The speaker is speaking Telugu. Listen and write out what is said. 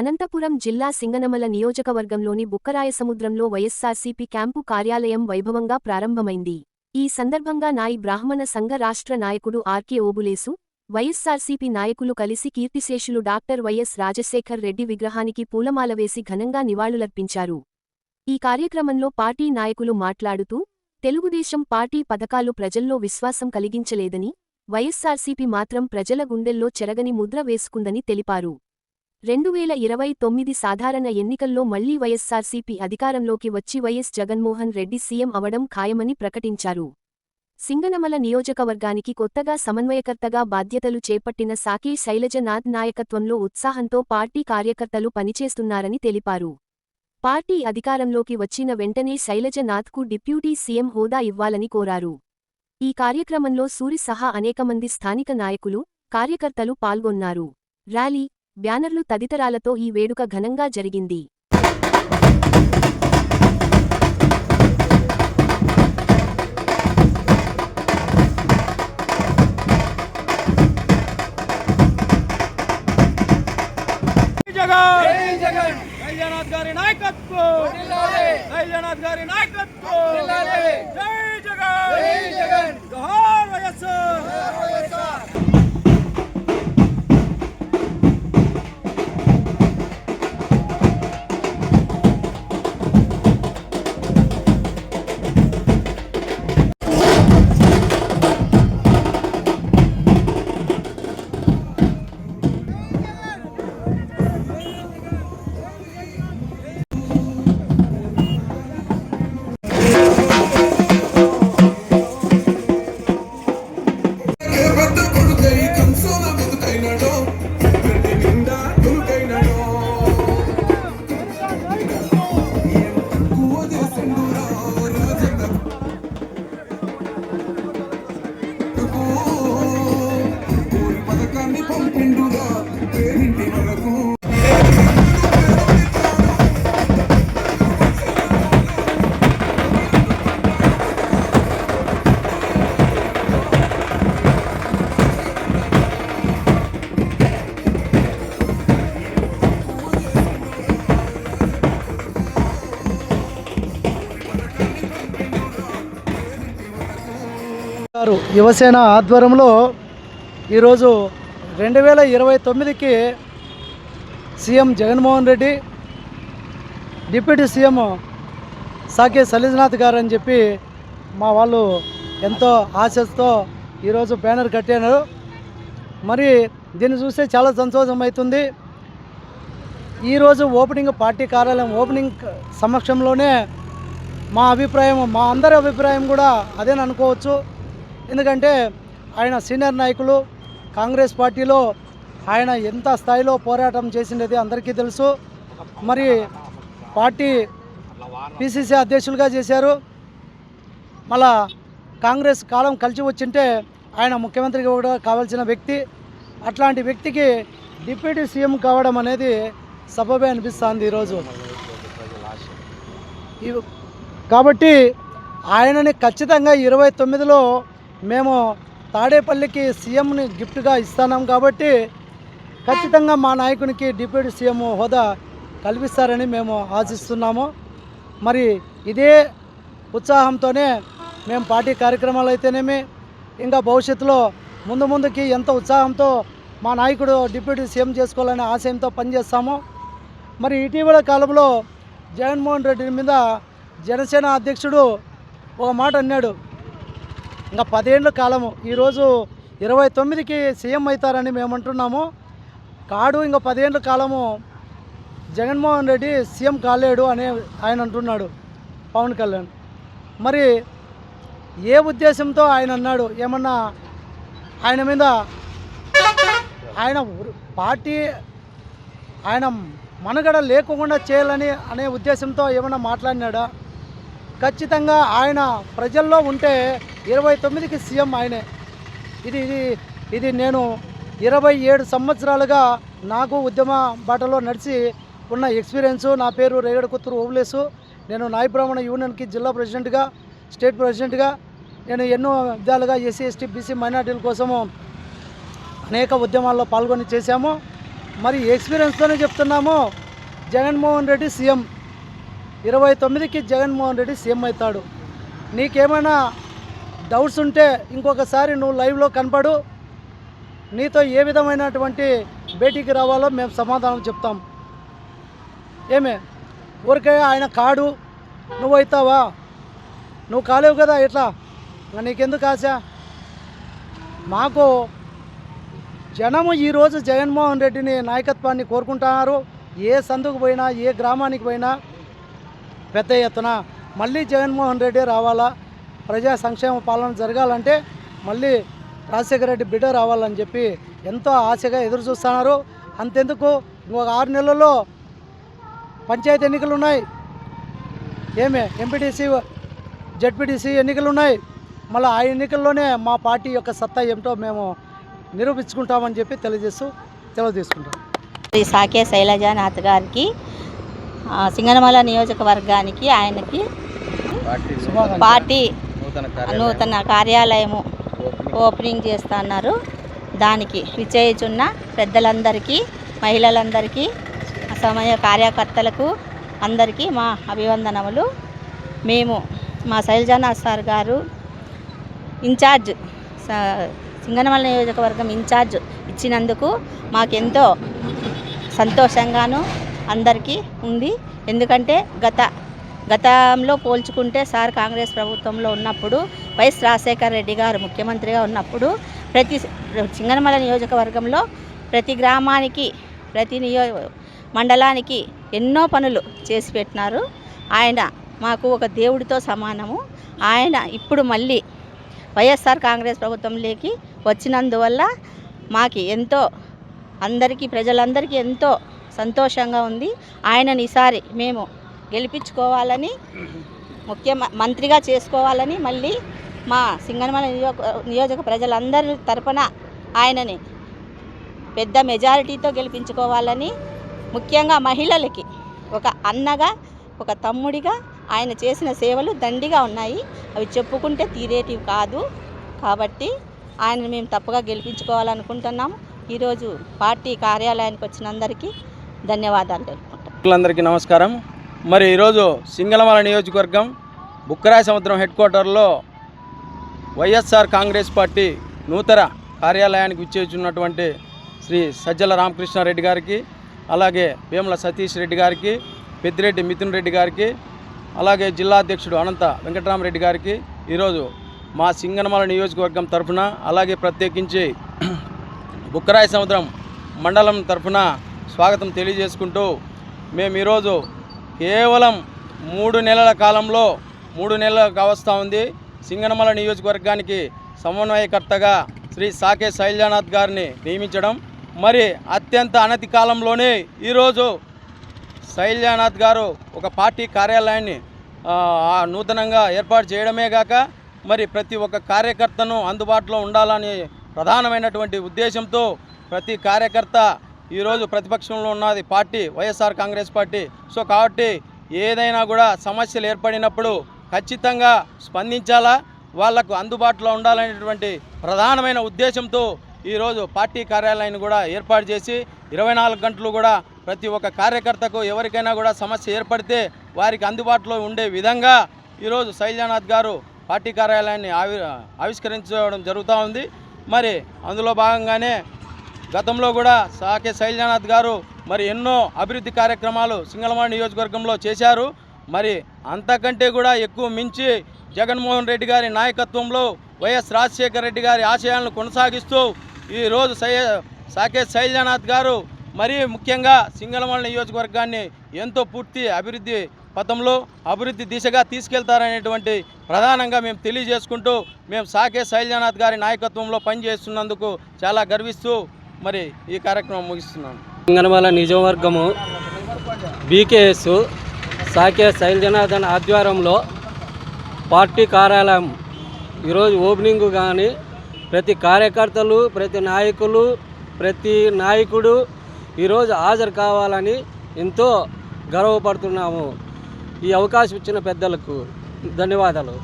అనంతపురం జిల్లా సింగనమల నియోజకవర్గంలోని బుక్కరాయసముద్రంలో వైఎస్సార్సీపీ క్యాంపు కార్యాలయం వైభవంగా ప్రారంభమైంది. ఈ సందర్భంగా నాయి బ్రాహ్మణ సంఘ రాష్ట్ర నాయకుడు ఆర్కే ఓబులేసు వైఎస్సార్సీపీ నాయకులు కలిసి కీర్తిశేషులు డాక్టర్ వైఎస్ రాజశేఖర్ రెడ్డి విగ్రహానికి పూలమాల వేసి ఘనంగా నివాళులర్పించారు. ఈ కార్యక్రమంలో పార్టీ నాయకులు మాట్లాడుతూ తెలుగుదేశం పార్టీ పథకాలు ప్రజల్లో విశ్వాసం కలిగించలేదని వైఎస్సార్సీపీ మాత్రం ప్రజల గుండెల్లో చెరగని ముద్ర వేసుకుందని తెలిపారు. రెండువేల ఇరవై తొమ్మిది సాధారణ ఎన్నికల్లో మళ్ళీ వైఎస్సార్సీపీ అధికారంలోకి వచ్చి వైఎస్ జగన్మోహన్ రెడ్డి సీఎం అవడం ఖాయమని ప్రకటించారు. సింగనమల నియోజకవర్గానికి కొత్తగా సమన్వయకర్తగా బాధ్యతలు చేపట్టిన సాకీ శైలజనాథ్ నాయకత్వంలో ఉత్సాహంతో పార్టీ కార్యకర్తలు పనిచేస్తున్నారని తెలిపారు. పార్టీ అధికారంలోకి వచ్చిన వెంటనే శైలజనాథ్కు డిప్యూటీ సీఎం హోదా ఇవ్వాలని కోరారు. ఈ కార్యక్రమంలో సూరి సహా అనేకమంది స్థానిక నాయకులు కార్యకర్తలు పాల్గొన్నారు. ర్యాలీ బ్యానర్లు తదితరాలతో ఈ వేడుక ఘనంగా జరిగింది జగన్ వైద్యనాథ్ గారి నాయకత్వం వైద్యనాథ్ గారి నాయకత్వం జై జగన్ జోహార్ వైఎస్ఆర్ గారు యువసేన ఆధ్వర్యంలో ఈరోజు రెండు వేల ఇరవై తొమ్మిదికి CM Jaganmohan Reddy deputy CM Sake Sailajanath గారు అని చెప్పి మా వాళ్ళు ఎంతో ఆశతో ఈరోజు బ్యానర్ కట్టారు. మరి దీన్ని చూస్తే చాలా సంతోషం అవుతుంది ఈరోజు ఓపెనింగ్ పార్టీ కార్యాలయం ఓపెనింగ్ సమక్షంలోనే మా అభిప్రాయం మా అందరి అభిప్రాయం కూడా అదేని అనుకోవచ్చు ఎందుకంటే ఆయన సీనియర్ నాయకులు కాంగ్రెస్ పార్టీలో ఆయన ఎంత స్థాయిలో పోరాటం చేసినది అందరికీ తెలుసు. మరి పార్టీ పిసిసి అధ్యక్షులుగా చేశారు. మళ్ళా కాంగ్రెస్ కాలం కలిసి వచ్చింటే ఆయన ముఖ్యమంత్రికి కూడా కావాల్సిన వ్యక్తి. అట్లాంటి వ్యక్తికి డిప్యూటీ సీఎం కావడం అనేది సబబే అనిపిస్తుంది ఈరోజు. కాబట్టి ఆయనని ఖచ్చితంగా ఇరవై తొమ్మిదిలో మేము తాడేపల్లికి సీఎంని గిఫ్ట్గా ఇస్తున్నాం కాబట్టి ఖచ్చితంగా మా నాయకునికి డిప్యూటీ సీఎం హోదా కల్పిస్తారని మేము ఆశిస్తున్నాము. మరి ఇదే ఉత్సాహంతోనే మేము పార్టీ కార్యక్రమాలు అయితేనేమి ఇంకా భవిష్యత్తులో ముందు ముందుకి ఎంత ఉత్సాహంతో మా నాయకుడు డిప్యూటీ సీఎం చేసుకోవాలనే ఆశయంతో పనిచేస్తాము. మరి ఇటీవల కాలంలో జగన్మోహన్ రెడ్డి మీద జనసేన అధ్యక్షుడు ఒక మాట అన్నాడు. ఇంకా పదేళ్ళ కాలము. ఈరోజు ఇరవై తొమ్మిదికి సీఎం అవుతారని మేము అంటున్నాము. కాడు ఇంకా పదేళ్ళ కాలము జగన్మోహన్ రెడ్డి సీఎం కాలేడు అని ఆయన అంటున్నాడు పవన్ కళ్యాణ్. మరి ఏ ఉద్దేశంతో ఆయన అన్నాడు? ఏమన్నా ఆయన మీద ఆయన పార్టీ ఆయన మనుగడ లేకుండా చేయాలని అనే ఉద్దేశంతో ఏమైనా మాట్లాడినాడా? ఖచ్చితంగా ఆయన ప్రజల్లో ఉంటే ఇరవై తొమ్మిదికి సీఎం ఆయనే. ఇది ఇది ఇది నేను ఇరవై ఏడు సంవత్సరాలుగా నాకు ఉద్యమ బాటలో నడిచి ఉన్న ఎక్స్పీరియన్సు నా పేరు రేగడ కుత్తూరు ఓబులేసు. నేను నాయ బ్రాహ్మణ యూనియన్కి జిల్లా ప్రెసిడెంట్గా స్టేట్ ప్రెసిడెంట్గా నేను ఎన్నో విధాలుగా ఎస్సీ ఎస్టీ బీసీ మైనార్టీల కోసము అనేక ఉద్యమాల్లో పాల్గొని చేశాము. మరి ఎక్స్పీరియన్స్తోనే చెప్తున్నాము జగన్మోహన్ రెడ్డి సీఎం. ఇరవై తొమ్మిదికి జగన్మోహన్ రెడ్డి సీఎం అవుతాడు. నీకేమైనా డౌట్స్ ఉంటే ఇంకొకసారి నువ్వు లైవ్లో కనపడు. నీతో ఏ విధమైనటువంటి భేటీకి రావాలో మేము సమాధానం చెప్తాం. ఏమే? ఊరికే ఆయన కాడు. నువ్వు అవుతావా? నువ్వు కాలేవు కదా ఎట్లా? నీకెందుకు ఆశ? మాకు జనము ఈరోజు జగన్మోహన్ రెడ్డిని నాయకత్వాన్ని కోరుకుంటున్నారు. ఏ సందుకు పోయినా ఏ గ్రామానికి పోయినా పెద్ద ఎత్తున మళ్ళీ జగన్మోహన్ రెడ్డి రావాలా? ప్రజా సంక్షేమ పాలన జరగాలంటే మళ్ళీ రాజశేఖర రెడ్డి బిడ్డ రావాలని చెప్పి ఎంతో ఆశగా ఎదురు చూస్తున్నారు. అంతెందుకు? ఇంకొక ఆరు నెలల్లో పంచాయతీ ఎన్నికలు ఉన్నాయి. ఏమే? ఎంపీటీసీ జడ్పీటీసీ ఎన్నికలు ఉన్నాయి మళ్ళీ ఆ ఎన్నికల్లోనే మా పార్టీ యొక్క సత్తా ఏమిటో మేము నిరూపించుకుంటామని చెప్పి తెలియజేస్తూ తెలియజేసుకుంటాం. శ్రీ సాకే శైలజానాథ్ గారికి సింగనమల నియోజకవర్గానికి ఆయనకి పార్టీ నూతన కార్యాలయము ఓపెనింగ్ చేస్తున్నారు. దానికి విచ్చేయుచున్న పెద్దలందరికీ మహిళలందరికీ సమయ కార్యకర్తలకు అందరికీ మా అభివందనములు. మేము మా శైలజానాథ్ సార్ గారు ఇన్ఛార్జ్ సింగనమల నియోజకవర్గం ఇన్ఛార్జ్ ఇచ్చినందుకు మాకెంతో సంతోషంగాను అందరికీ ఉంది. ఎందుకంటే గత గతంలో పోల్చుకుంటే సార్ కాంగ్రెస్ ప్రభుత్వంలో ఉన్నప్పుడు వైఎస్ రాజశేఖర్ రెడ్డి గారు ముఖ్యమంత్రిగా ఉన్నప్పుడు ప్రతి సింగనమల నియోజకవర్గంలో ప్రతి గ్రామానికి ప్రతి నియో మండలానికి ఎన్నో పనులు చేసి పెట్టినారు. ఆయన మాకు ఒక దేవుడితో సమానము. ఆయన ఇప్పుడు మళ్ళీ వైఎస్ఆర్ కాంగ్రెస్ ప్రభుత్వంలోకి వచ్చినందువల్ల మాకు ఎంతో అందరికీ ప్రజలందరికీ ఎంతో సంతోషంగా ఉంది. ఆయనని ఈసారి మేము గెలిపించుకోవాలని ముఖ్య మంత్రిగా చేసుకోవాలని మళ్ళీ మా సింగనమల నియోజక నియోజక ప్రజలందరి తరపున ఆయనని పెద్ద మెజారిటీతో గెలిపించుకోవాలని ముఖ్యంగా మహిళలకి ఒక అన్నగా ఒక తమ్ముడిగా ఆయన చేసిన సేవలు దండిగా ఉన్నాయి. అవి చెప్పుకుంటే తీరేటివి కాదు. కాబట్టి ఆయన మేము తప్పగా గెలిపించుకోవాలనుకుంటున్నాము. ఈరోజు పార్టీ కార్యాలయానికి వచ్చిన అందరికీ ధన్యవాదాలు తెలుపుకుంటాం. నమస్కారం. మరి ఈరోజు సింగళమల నియోజకవర్గం బుక్కరాయ సముద్రం హెడ్ క్వార్టర్లో వైఎస్ఆర్ కాంగ్రెస్ పార్టీ నూతన కార్యాలయానికి విచ్చేచున్నటువంటి శ్రీ సజ్జల రామకృష్ణారెడ్డి గారికి అలాగే వేముల సతీష్ రెడ్డి గారికి పెద్దిరెడ్డి మిథున్ రెడ్డి గారికి అలాగే జిల్లా అధ్యక్షుడు అనంత వెంకటరామరెడ్డి గారికి ఈరోజు మా సింగనమల నియోజకవర్గం తరఫున అలాగే ప్రత్యేకించి బుక్కరాయ సముద్రం మండలం తరఫున స్వాగతం తెలియజేసుకుంటూ మేము ఈరోజు కేవలం మూడు నెలల కాలంలో మూడు నెలలకు అవస్థ ఉంది. సింగనమల నియోజకవర్గానికి సమన్వయకర్తగా శ్రీ సాకే శైలజానాథ్ గారిని నియమించడం. మరి అత్యంత అనతి కాలంలోనే ఈరోజు శైలజానాథ్ గారు ఒక పార్టీ కార్యాలయాన్ని నూతనంగా ఏర్పాటు చేయడమే కాక మరి ప్రతి ఒక్క కార్యకర్తను అందుబాటులో ఉండాలని ప్రధానమైనటువంటి ఉద్దేశంతో ప్రతి కార్యకర్త ఈరోజు ప్రతిపక్షంలో ఉన్నది party YSR Congress party. So కాబట్టి ఏదైనా కూడా సమస్యలు ఏర్పడినప్పుడు ఖచ్చితంగా స్పందించాలా? వాళ్ళకు అందుబాటులో ఉండాలనేటువంటి ప్రధానమైన ఉద్దేశంతో ఈరోజు పార్టీ కార్యాలయాన్ని కూడా ఏర్పాటు చేసి ఇరవై నాలుగు గంటలు కూడా ప్రతి ఒక్క కార్యకర్తకు ఎవరికైనా కూడా సమస్య ఏర్పడితే వారికి అందుబాటులో ఉండే విధంగా ఈరోజు సైజానాథ్ గారు పార్టీ కార్యాలయాన్ని ఆవి ఆవిష్కరించడం జరుగుతూ ఉంది. మరి అందులో భాగంగానే గతంలో కూడా సాకే శైలజానాథ్ గారు మరి ఎన్నో అభివృద్ధి కార్యక్రమాలు సింగళమాడ నియోజకవర్గంలో చేశారు. మరి అంతకంటే కూడా ఎక్కువ మించి జగన్మోహన్ రెడ్డి గారి నాయకత్వంలో వైఎస్ రాజశేఖర రెడ్డి గారి ఆశయాలను కొనసాగిస్తూ ఈరోజు సై సాకే శైలజానాథ్ గారు మరీ ముఖ్యంగా సింగళమాల నియోజకవర్గాన్ని ఎంతో పూర్తి అభివృద్ధి పథంలో అభివృద్ధి దిశగా తీసుకెళ్తారనేటువంటి ప్రధానంగా మేము తెలియజేసుకుంటూ మేము సాకే శైలజానాథ్ గారి నాయకత్వంలో పనిచేస్తున్నందుకు చాలా గర్విస్తూ మరి ఈ కార్యక్రమం ముగిస్తున్నాను. సింగనమల నిజవర్గము బీకేఎస్ సాకే శైలజనాథన్ ఆధ్వర్యంలో పార్టీ కార్యాలయం. ఈరోజు ఓపెనింగ్ కానీ ప్రతి కార్యకర్తలు ప్రతి నాయకులు ప్రతి నాయకుడు ఈరోజు హాజరు కావాలని ఎంతో గర్వపడుతున్నాము. ఈ అవకాశం ఇచ్చిన పెద్దలకు ధన్యవాదాలు.